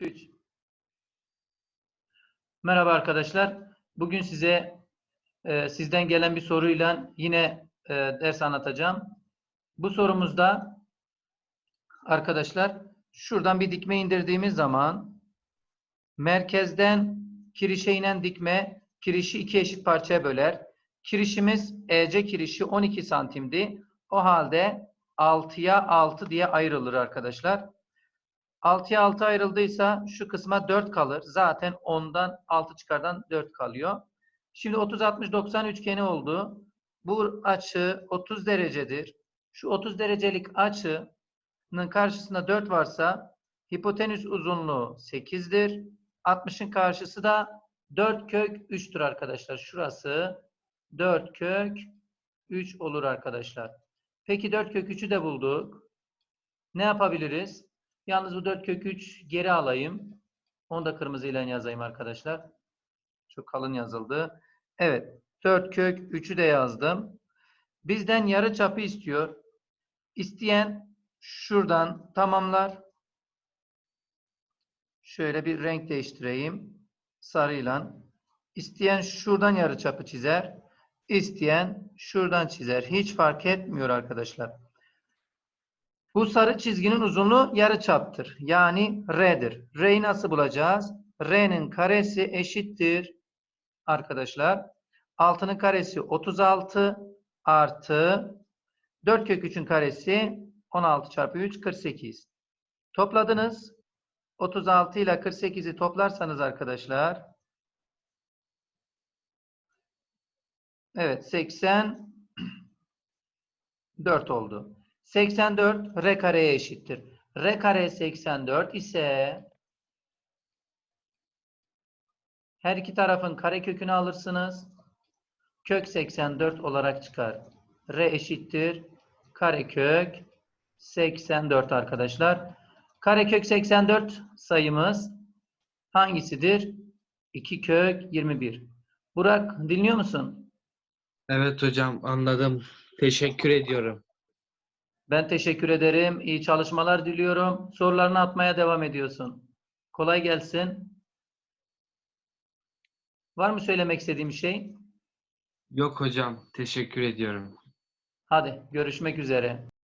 3. Merhaba arkadaşlar. Bugün size e, sizden gelen bir soruyla yine e, ders anlatacağım. Bu sorumuzda arkadaşlar şuradan bir dikme indirdiğimiz zaman merkezden kirişe inen dikme kirişi iki eşit parçaya böler. Kirişimiz EC kirişi 12 santimdi. O halde 6'ya 6 diye ayrılır arkadaşlar. 6'ya 6 ayrıldıysa şu kısma 4 kalır. Zaten 10'dan 6 çıkardan 4 kalıyor. Şimdi 30 60 90 üçgeni oldu. Bu açı 30 derecedir. Şu 30 derecelik açının karşısında 4 varsa hipotenüs uzunluğu 8'dir. 60'ın karşısı da 4 kök 3'tür arkadaşlar. Şurası 4 kök 3 olur arkadaşlar. Peki 4 kök 3'ü de bulduk. Ne yapabiliriz? Yalnız bu 4 kök 3 geri alayım. Onu da kırmızıyla yazayım arkadaşlar. Çok kalın yazıldı. Evet. 4 kök 3'ü de yazdım. Bizden yarı çapı istiyor. İsteyen şuradan tamamlar. Şöyle bir renk değiştireyim. Sarıyla. İsteyen şuradan yarı çapı çizer. İsteyen şuradan çizer. Hiç fark etmiyor arkadaşlar. Bu sarı çizginin uzunluğu yarıçaptır. Yani R'dir. R'yi nasıl bulacağız? R'nin karesi eşittir arkadaşlar. 6'nın karesi 36 artı 4 kök 3'ün karesi 16 çarpı 3 48. Topladınız. 36 ile 48'i toplarsanız arkadaşlar Evet 84 oldu. 84 r kareye eşittir. r kare 84 ise her iki tarafın karekökünü alırsınız. Kök 84 olarak çıkar. r eşittir. Karekök 84 arkadaşlar. Karekök 84 sayımız hangisidir? 2 kök 21. Burak dinliyor musun? Evet hocam anladım. Teşekkür ediyorum. Ben teşekkür ederim. İyi çalışmalar diliyorum. Sorularını atmaya devam ediyorsun. Kolay gelsin. Var mı söylemek istediğim şey? Yok hocam teşekkür ediyorum. Hadi görüşmek üzere.